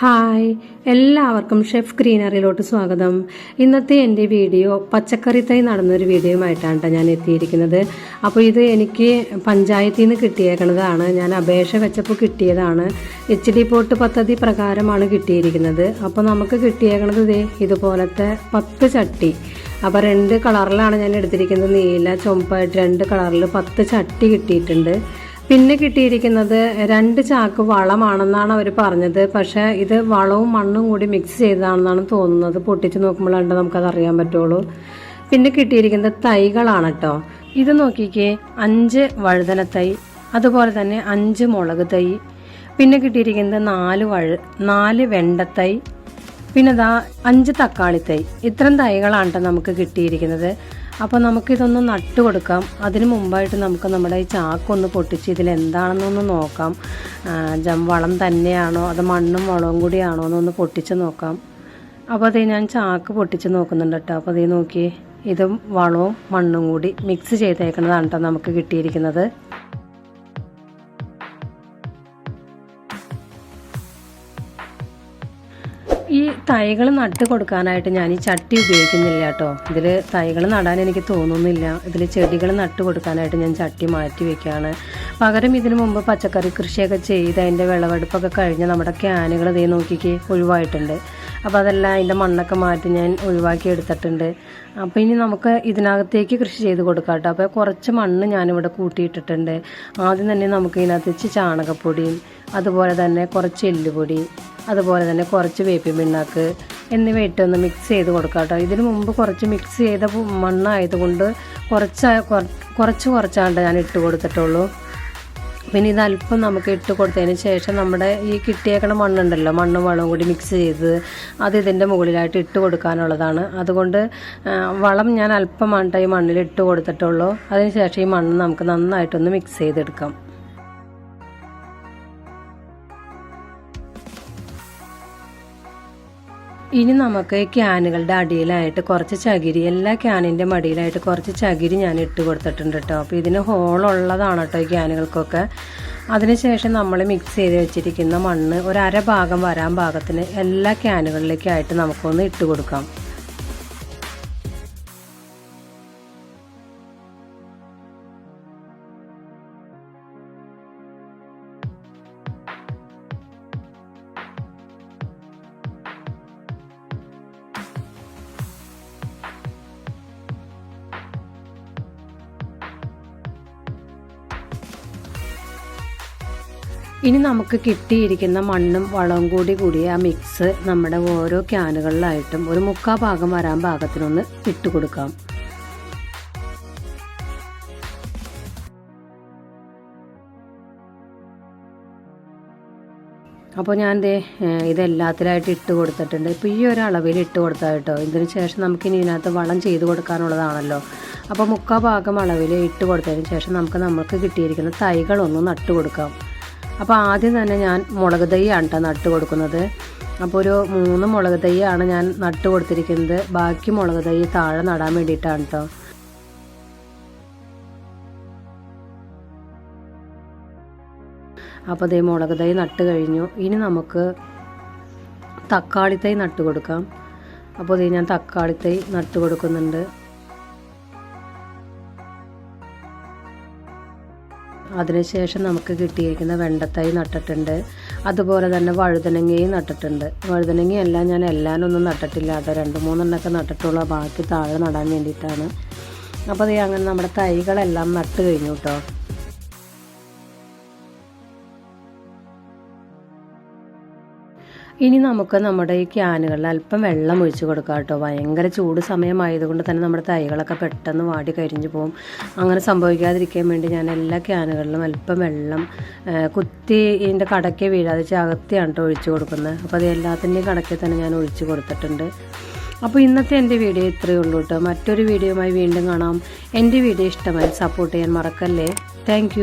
Hi എല്ലാവർക്കും chef ഗ്രീനറിയിലോട്ട് സ്വാഗതം. ഇന്നത്തെ എന്റെ വീഡിയോ പച്ചക്കറി തൈ നടന്നൊരു വീഡിയോയുമായിട്ടാണ് ട്ടോ ഞാൻ എത്തിയിരിക്കുന്നത്. അപ്പോൾ ഇത് എനിക്ക് പഞ്ചായത്തിൽ നിന്ന് കിട്ടിയേക്കണതാണ്. ഞാൻ അപേക്ഷ വെച്ചപ്പോൾ കിട്ടിയതാണ്. എച്ച് ഡി പോട്ട് പദ്ധതി പ്രകാരമാണ് കിട്ടിയിരിക്കുന്നത്. അപ്പോൾ നമുക്ക് കിട്ടിയേക്കുന്നത് ഇതുപോലത്തെ പത്ത് ചട്ടി. അപ്പോൾ രണ്ട് കളറിലാണ് ഞാൻ എടുത്തിരിക്കുന്നത്. നീല ചുമപ്പായിട്ട് രണ്ട് കളറിൽ പത്ത് ചട്ടി കിട്ടിയിട്ടുണ്ട്. പിന്നെ കിട്ടിയിരിക്കുന്നത് രണ്ട് ചാക്ക് വളമാണെന്നാണ് അവർ പറഞ്ഞത്. പക്ഷേ ഇത് വളവും മണ്ണും കൂടി മിക്സ് ചെയ്തതാണെന്നാണ് തോന്നുന്നത്. പൊട്ടിച്ച് നോക്കുമ്പോഴാണ് നമുക്കത് അറിയാൻ പറ്റുള്ളൂ. പിന്നെ കിട്ടിയിരിക്കുന്നത് തൈകളാണ് കേട്ടോ ഇത് നോക്കിക്കേ അഞ്ച് വഴുതന തൈ അതുപോലെ തന്നെ അഞ്ച് മുളക് തൈ പിന്നെ കിട്ടിയിരിക്കുന്നത് നാല് വഴ നാല് വെണ്ടത്തൈ പിന്നെ ദാ അഞ്ച് തക്കാളി തൈ. ഇത്തരം തൈകളാണ് ട്ടോ നമുക്ക് കിട്ടിയിരിക്കുന്നത്. അപ്പോൾ നമുക്കിതൊന്ന് നട്ട് കൊടുക്കാം. അതിന് മുമ്പായിട്ട് നമുക്ക് നമ്മുടെ ഈ ചാക്കൊന്ന് പൊട്ടിച്ച് ഇതിൽ എന്താണെന്നൊന്ന് നോക്കാം. ജം വളം തന്നെയാണോ അത് മണ്ണും വളവും കൂടിയാണോ എന്നൊന്ന് പൊട്ടിച്ച് നോക്കാം. അപ്പോൾ അതേ ഞാൻ ചാക്ക് പൊട്ടിച്ച് നോക്കുന്നുണ്ട് കേട്ടോ. അപ്പോൾ അതേ നോക്കി ഇതും വളവും മണ്ണും കൂടി മിക്സ് ചെയ്തേക്കുന്നതാണ് കേട്ടോ നമുക്ക് കിട്ടിയിരിക്കുന്നത്. ഈ തൈകൾ നട്ട് കൊടുക്കാനായിട്ട് ഞാൻ ഈ ചട്ടി ഉപയോഗിക്കുന്നില്ല കേട്ടോ. ഇതിൽ തൈകൾ നടാൻ എനിക്ക് തോന്നുന്നില്ല. ഇതിൽ ചെടികൾ നട്ട് കൊടുക്കാനായിട്ട് ഞാൻ ചട്ടി മാറ്റി വെക്കുകയാണ് പകരം ഇതിനു മുമ്പ് പച്ചക്കറി കൃഷിയൊക്കെ ചെയ്ത് അതിന്റെ വിളവെടുപ്പൊക്കെ കഴിഞ്ഞ് നമ്മുടെ ക്യാനുകൾ ഇതേ നോക്കിക്ക് ഒഴിവായിട്ടുണ്ട്. അപ്പോൾ അതെല്ലാം അതിന്റെ മണ്ണൊക്കെ മാറ്റി ഞാൻ ഒഴിവാക്കി എടുത്തിട്ടുണ്ട്. അപ്പോൾ ഇനി നമുക്ക് ഇതിനകത്തേക്ക് കൃഷി ചെയ്ത് കൊടുക്കാം കേട്ടോ. അപ്പോൾ കുറച്ച് മണ്ണ് ഞാനിവിടെ കൂട്ടിയിട്ടിട്ടുണ്ട്. ആദ്യം തന്നെ നമുക്ക് ഇതിനകത്ത് ചാണകപ്പൊടി ചാണകപ്പൊടിയും അതുപോലെ തന്നെ കുറച്ച് എല്ലുപൊടി അതുപോലെ തന്നെ കുറച്ച് വേപ്പി പിണ്ണാക്ക് എന്നിവ ഇട്ടൊന്ന് മിക്സ് ചെയ്ത് കൊടുക്കാം കേട്ടോ. ഇതിന് മുമ്പ് കുറച്ച് മിക്സ് ചെയ്ത മണ്ണായതുകൊണ്ട് കുറച്ച് കുറ- കുറച്ച് കുറച്ചാണ്ട് ഞാൻ ഇട്ട് കൊടുത്തിട്ടുള്ളൂ. പിന്നെ ഇത് അല്പം നമുക്ക് ഇട്ട് കൊടുത്തതിന് ശേഷം നമ്മുടെ ഈ കിട്ടിയേക്കണ മണ്ണുണ്ടല്ലോ മണ്ണും വളവും കൂടി മിക്സ് ചെയ്ത് അത് ഇതിന്റെ മുകളിലായിട്ട് ഇട്ട് കൊടുക്കാനുള്ളതാണ്. അതുകൊണ്ട് വളം ഞാൻ അല്പമാണ് ഈ മണ്ണിൽ ഇട്ട് കൊടുത്തിട്ടുള്ളൂ. അതിന് ശേഷം ഈ മണ്ണ് നമുക്ക് നന്നായിട്ടൊന്ന് മിക്സ് ചെയ്തെടുക്കാം. ഇനി നമുക്ക് ക്യാനുകളുടെ അടിയിലായിട്ട് കുറച്ച് ചകിരി എല്ലാ ക്യാനിന്റെ മടിയിലായിട്ട് കുറച്ച് ചകിരി ഞാൻ ഇട്ട് കൊടുത്തിട്ടുണ്ട് കേട്ടോ. അപ്പോൾ ഇതിന് ഹോളുള്ളതാണ് കേട്ടോ ഈ ക്യാനുകൾക്കൊക്കെ. അതിനുശേഷം നമ്മൾ മിക്സ് ചെയ്ത് വെച്ചിരിക്കുന്ന മണ്ണ് ഒരു അര ഭാഗം വരാൻ പാകത്തിന് എല്ലാ ക്യാനുകളിലേക്കായിട്ട് നമുക്കൊന്ന് ഇട്ട് കൊടുക്കാം. ഇനി നമുക്ക് കിട്ടിയിരിക്കുന്ന മണ്ണും വളവും കൂടി കൂടിയ ആ മിക്സ് നമ്മുടെ ഓരോ ക്യാനുകളിലായിട്ടും ഒരു മുക്കാ ഭാഗം വരാൻ പാകത്തിനൊന്ന് ഇട്ട് കൊടുക്കാം. അപ്പോൾ ഞാൻ ദേ ഇതെല്ലാത്തിലായിട്ട് ഇട്ട് കൊടുത്തിട്ടുണ്ട്. ഇപ്പോൾ ഈ ഒരു അളവിൽ ഇട്ട് കൊടുത്താൽ കേട്ടോ. ഇതിന് ശേഷം നമുക്ക് ഇനി ഇതിനകത്ത് വളം ചെയ്ത് കൊടുക്കാനുള്ളതാണല്ലോ. അപ്പോൾ മുക്കാ ഭാഗം അളവിൽ ഇട്ട് കൊടുത്തതിന് ശേഷം നമുക്ക് നമ്മൾക്ക് കിട്ടിയിരിക്കുന്ന തൈകളൊന്നും നട്ട് കൊടുക്കാം. അപ്പോൾ ആദ്യം തന്നെ ഞാൻ മുളക് തൈയാണ് കേട്ടോ നട്ട് കൊടുക്കുന്നത്. അപ്പോൾ ഒരു മൂന്ന് മുളക് തൈയാണ് ഞാൻ നട്ട് കൊടുത്തിരിക്കുന്നത്. ബാക്കി മുളക് തൈ താഴെ നടാൻ വേണ്ടിയിട്ടാണ് കേട്ടോ അപ്പോൾ ദേ മുളക് തൈ നട്ട് കഴിഞ്ഞു. ഇനി നമുക്ക് തക്കാളി തൈ നട്ട് കൊടുക്കാം. അപ്പോൾ ദേ ഞാൻ തക്കാളി തൈ നട്ട് കൊടുക്കുന്നുണ്ട്. അതിനുശേഷം നമുക്ക് കിട്ടിയിരിക്കുന്ന വെണ്ടത്തൈ നട്ടിട്ടുണ്ട്. അതുപോലെ തന്നെ വഴുതനങ്ങയും നട്ടിട്ടുണ്ട്. വഴുതനങ്ങയെല്ലാം ഞാൻ എല്ലാനൊന്നും നട്ടിട്ടില്ല. അത് രണ്ട് മൂന്നെണ്ണമൊക്കെ നട്ടിട്ടുള്ളൂ. ബാക്കി താഴെ നടാൻ വേണ്ടിയിട്ടാണ്. അപ്പോൾ അത് അങ്ങനെ നമ്മുടെ തൈകളെല്ലാം നട്ട് കഴിഞ്ഞു കേട്ടോ. ഇനി നമുക്ക് നമ്മുടെ ഈ ക്യാനുകളിൽ അല്പം വെള്ളം ഒഴിച്ച് കൊടുക്കാം കേട്ടോ. ഭയങ്കര ചൂട് സമയമായതുകൊണ്ട് തന്നെ നമ്മുടെ തൈകളൊക്കെ പെട്ടെന്ന് വാടി കരിഞ്ഞു പോകും അങ്ങനെ സംഭവിക്കാതിരിക്കാൻ വേണ്ടി ഞാൻ എല്ലാ ക്യാനുകളിലും അല്പം വെള്ളം കുത്തി ഇതിന്റെ കടക്കെ വീഴാതെ ചകത്തിയാണ് കേട്ടോ ഒഴിച്ച് കൊടുക്കുന്നത്. അപ്പോൾ അത് എല്ലാത്തിന്റെയും കടക്കെ തന്നെ ഞാൻ ഒഴിച്ച് കൊടുത്തിട്ടുണ്ട്. അപ്പോൾ ഇന്നത്തെ എന്റെ വീഡിയോ ഇത്രയേ ഉള്ളൂ കേട്ടോ. മറ്റൊരു വീഡിയോയുമായി വീണ്ടും കാണാം. എന്റെ വീഡിയോ ഇഷ്ടമായി സപ്പോർട്ട് ചെയ്യാൻ മറക്കല്ലേ. താങ്ക്